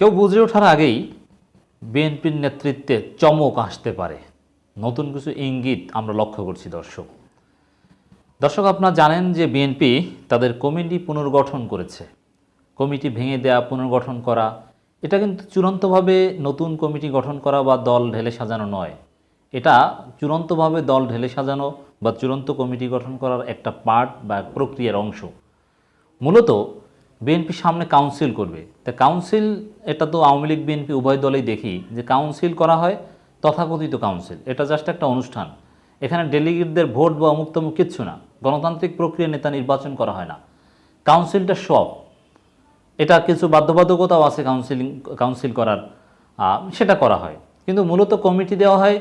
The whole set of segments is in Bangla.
কেউ বুঝে ওঠার আগেই বিএনপির নেতৃত্বে চমক আসতে পারে। নতুন কিছু ইঙ্গিত আমরা লক্ষ্য করছি, দর্শক। দর্শক, আপনারা জানেন যে বিএনপি তাদের কমিটি পুনর্গঠন করেছে। কমিটি ভেঙে দেয়া, পুনর্গঠন করা, এটা কিন্তু চূড়ান্তভাবে নতুন কমিটি গঠন করা বা দল ঢেলে সাজানো নয়। এটা চূড়ান্তভাবে দল ঢেলে সাজানো বা চূড়ান্ত কমিটি গঠন করার একটা পার্ট বা প্রক্রিয়ার অংশ। মূলত বিএনপি সামনে কাউন্সিল করবে। তা কাউন্সিল এটা তো আওয়ামী লীগ বিএনপি উভয় দলেই দেখি যে কাউন্সিল করা হয় তথাকথিত কাউন্সিল এটা জাস্ট একটা অনুষ্ঠান। এখানে ডেলিগেটদের ভোট বা অমুক তমুক কিচ্ছু না। গণতান্ত্রিক প্রক্রিয়া নেতা নির্বাচন করা হয় না। কাউন্সিলটা সব। এটা কিছু বাধ্যবাধকতাও আছে কাউন্সিলিং কাউন্সিল করার। সেটা করা হয়। কিন্তু মূলত কমিটি দেওয়া হয়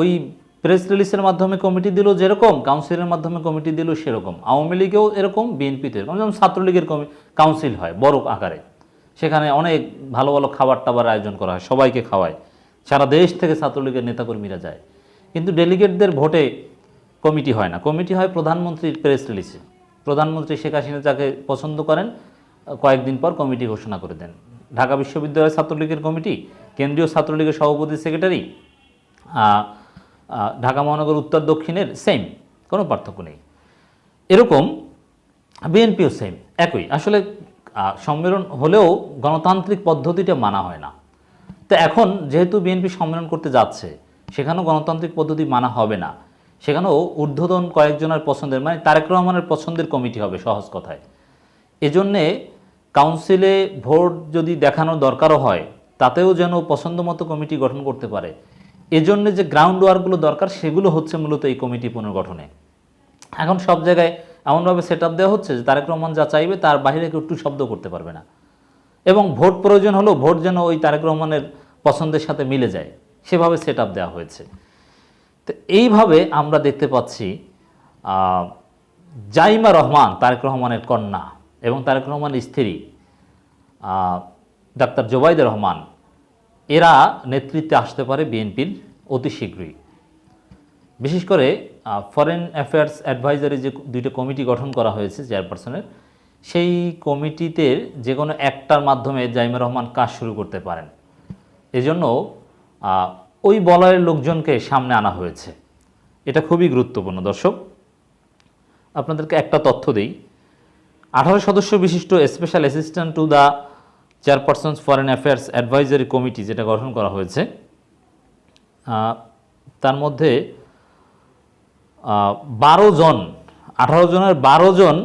ওই প্রেস রিলিজের মাধ্যমে কমিটি দিল যেরকম, কাউন্সিলের মাধ্যমে কমিটি দিল সেরকম। আওয়ামী লীগেও এরকম, বিএনপিতে এরকম। যেমন ছাত্রলীগের কাউন্সিল হয় বড় আকারে। সেখানে অনেক ভালো ভালো খাবার টাবার আয়োজন করা হয়, সবাইকে খাওয়ায়। সারা দেশ থেকে ছাত্রলীগের নেতাকর্মীরা যায়। কিন্তু ডেলিগেটদের ভোটে কমিটি হয় না। কমিটি হয় প্রধানমন্ত্রীর প্রেস রিলিজে। প্রধানমন্ত্রী শেখ হাসিনা যাকে পছন্দ করেন, কয়েকদিন পর কমিটি ঘোষণা করে দেন। ঢাকা বিশ্ববিদ্যালয় ছাত্রলীগের কমিটি, কেন্দ্রীয় ছাত্রলীগের সভাপতি সেক্রেটারি ঢাকা মহানগর উত্তর দক্ষিণের সেম কোনো পার্থক্য নেই। এরকম বিএনপিও সেম একই। আসলে সম্মেলন হলেও গণতান্ত্রিক পদ্ধতিটা মানা হয় না। তো এখন যেহেতু বিএনপি সম্মেলন করতে যাচ্ছে, সেখানেও গণতান্ত্রিক পদ্ধতি মানা হবে না। সেখানেও ঊর্ধ্বতন কয়েকজনের পছন্দের মানে তারেক রহমানের পছন্দের কমিটি হবে সহজ কথায়। এজন্যে কাউন্সিলে ভোট যদি দেখানোর দরকারও হয়, তাতেও যেন পছন্দ মতো কমিটি গঠন করতে পারে। এজন্য যে গ্রাউন্ড ওয়ার্কগুলো দরকার, সেগুলো হচ্ছে মূলত এই কমিটি পুনর্গঠনে। এখন সব জায়গায় এমনভাবে সেট আপ দেওয়া হচ্ছে যে তারেক রহমান যা চাইবে, তার বাইরে কেউ একটু শব্দ করতে পারবে না। এবং ভোট প্রয়োজন হলেও ভোট যেন ওই তারেক রহমানের পছন্দের সাথে মিলে যায়, সেভাবে সেট আপ দেওয়া হয়েছে। তো এইভাবে আমরা দেখতে পাচ্ছি জাইমা রহমান, তারেক রহমানের কন্যা এবং তারেক রহমানের স্ত্রী ডাক্তার জোবাইদুর রহমান এরা নেতৃত্বে আসতে পারে বিএনপির অতি শীঘ্রই। বিশেষ করে ফরেন অ্যাফেয়ার্স অ্যাডভাইজারি যে দুইটা কমিটি গঠন করা হয়েছে চেয়ারপারসনের, সেই কমিটিতে যে কোনো একটার মাধ্যমে জাইমা রহমান কাজ শুরু করতে পারেন। এজন্য ওই বলয়ের লোকজনকে সামনে আনা হয়েছে। এটা খুবই গুরুত্বপূর্ণ। দর্শক, আপনাদেরকে একটা তথ্য দিই। আঠারো সদস্য বিশিষ্ট special assistant to the chairperson's foreign affairs advisory committee যেটা গঠন করা হয়েছে তার মধ্যে বারো জন, আঠারো জনের বারো জন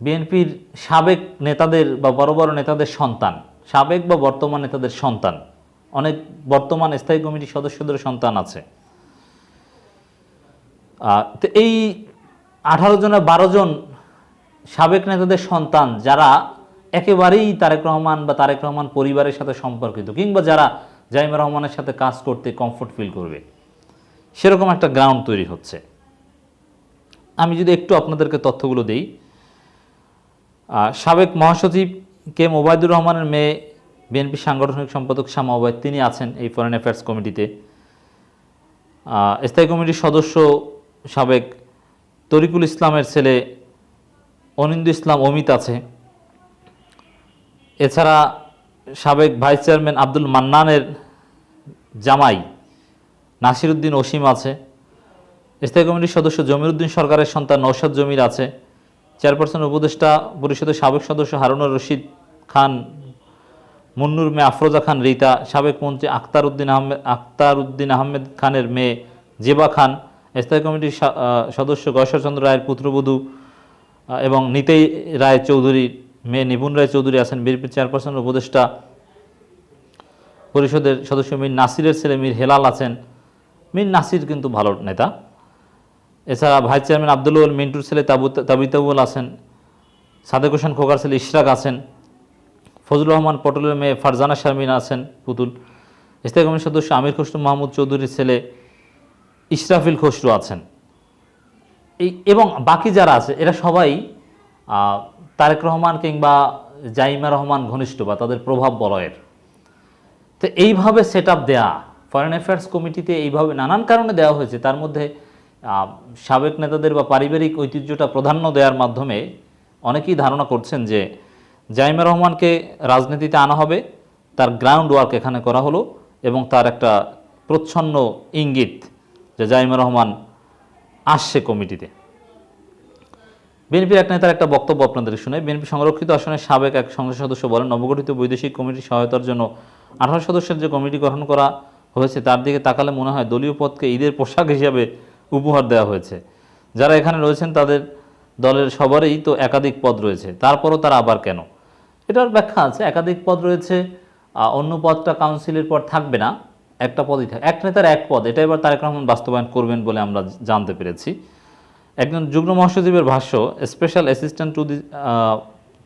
বিএনপির সাবেক নেতাদের বা বড় বড় নেতাদের সন্তান, সাবেক বা বর্তমান নেতাদের সন্তান, অনেক বর্তমান স্থায়ী কমিটির সদস্যদের সন্তান আছে। তো এই আঠারো জনের বারো জন সাবেক নেতাদের সন্তান যারা একেবারেই তারেক রহমান বা তারেক রহমান পরিবারের সাথে সম্পর্কিত কিংবা যারা জাইমা রহমানের সাথে কাজ করতে কমফোর্ট ফিল করবে, সেরকম একটা গ্রাউন্ড তৈরি হচ্ছে। আমি যদি একটু আপনাদেরকে তথ্যগুলো দিই সাবেক মহাসচিব কে মোবাইদুর রহমানের মেয়ে, বিএনপি সাংগঠনিক সম্পাদক শামা ওবায়দ, তিনি আছেন এই ফরেন অ্যাফেয়ার্স কমিটিতে স্থায়ী কমিটির সদস্য সাবেক তরিকুল ইসলামের ছেলে অনিন্দু ইসলাম অমিত আছে। এছাড়া সাবেক ভাইস চেয়ারম্যান আব্দুল মান্নানের জামাই নাসিরুদ্দিন ওসিম আছে। স্থায়ী কমিটির সদস্য জমিরুদ্দিন সরকারের সন্তান নৌসাদ জমির আছে। চেয়ারপারসন উপদেষ্টা পরিষদের সাবেক সদস্য হারুনুর রশিদ খান, মুন্নুর মেয়ে আফরোজা খান, রীতা, সাবেক মন্ত্রী আখতার উদ্দিন আহমেদ আখতার উদ্দিন আহমেদ খানের মেয়ে জেবা খান, স্থায়ী কমিটির সদস্য গয়েশ্বরচন্দ্র রায়ের পুত্রবধূ এবং নিতেই রায় চৌধুরীর মেয়ে নিপুণ রায় চৌধুরী আছেন বিএনপি চেয়ারপারসন উপদেষ্টা পরিষদের সদস্য মীর নাসিরের ছেলে মীর হেলাল আছেন। মীর নাসির কিন্তু ভালো নেতা। এছাড়া ভাইস চেয়ারম্যান আব্দুল মিন্টুর ছেলে তাবু তাবিতাবুল আছেন। সাদেক হোসেন খোকার ছেলে ইশরাক আছেন। ফজলুর রহমান পটলের মেয়ে ফারজানা শারমিন আছেন পুতুল। স্থায়ী কমিটির সদস্য আমির খসরু মাহমুদ চৌধুরীর ছেলে ইশরাফিল খসরু আছেন। এই এবং বাকি যারা আছে, এরা সবাই তারেক রহমান কিংবা জাইমা রহমান ঘনিষ্ঠ বা তাদের প্রভাব বলয়ের। তো এইভাবে সেট আপ দেয়া ফরেন অ্যাফেয়ার্স কমিটিতে এইভাবে নানান কারণে দেওয়া হয়েছে। তার মধ্যে সাবেক নেতাদের বা পারিবারিক ঐতিহ্যটা প্রাধান্য দেওয়ার মাধ্যমে অনেকেই ধারণা করছেন যে জাইমা রহমানকে রাজনীতিতে আনা হবে, তার গ্রাউন্ড ওয়ার্ক এখানে করা হলো এবং তার একটা প্রচ্ছন্ন ইঙ্গিত যে জাইমা রহমান আসছে কমিটিতে বিএনপির এক নেতার একটা বক্তব্য আপনাদের শুনে, বিএনপি সংরক্ষিত আসনের সাবেক এক সংসদ সদস্য বলেন, নবগঠিত বৈদেশিক কমিটির সহায়তার জন্য আঠারো সদস্যের যে কমিটি গঠন করা হয়েছে, তার দিকে তাকালে মনে হয় দলীয় পদকে ঈদের পোশাক হিসাবে উপহার দেওয়া হয়েছে। যারা এখানে রয়েছেন, তাদের দলের সবারই তো একাধিক পদ রয়েছে, তারপরও তারা আবার কেন? এটার ব্যাখ্যা আছে, একাধিক পদ রয়েছে অন্য পদটা কাউন্সিলের পর থাকবে না, একটা পদই থাকবে এক নেতার এক পদ, এটা এবার তারেক রহমান বাস্তবায়ন করবেন বলে আমরা জানতে পেরেছি। একজন যুগ্ম মহাসচিবের ভাষ্য special assistant to the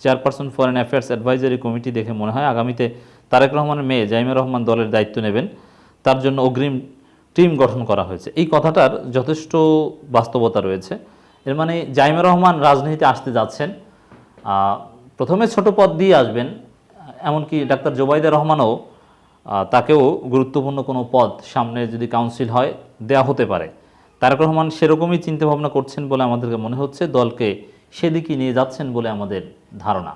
chairperson foreign affairs advisory committee দেখে মনে হয় আগামীতে তারেক রহমানের মেয়ে জাইমা রহমান দলের দায়িত্ব নেবেন। তার জন্য অগ্রিম টিম গঠন করা হয়েছে। এই কথাটার যথেষ্ট বাস্তবতা রয়েছে। এর মানে জাইমা রহমান রাজনীতিতে আসতে যাচ্ছেন। প্রথমে ছোট পদ দিয়ে আসবেন, এমনকি ডাক্তার জোবাইদা রহমানও তাকেও গুরুত্বপূর্ণ কোনো পদ সামনে যদি কাউন্সিল হয়, দেয়া হতে পারে। তারেক রহমান সেরকমই চিন্তাভাবনা করছেন বলে আমাদেরকে মনে হচ্ছে। দলকে সেদিকে নিয়ে যাচ্ছেন বলে আমাদের ধারণা।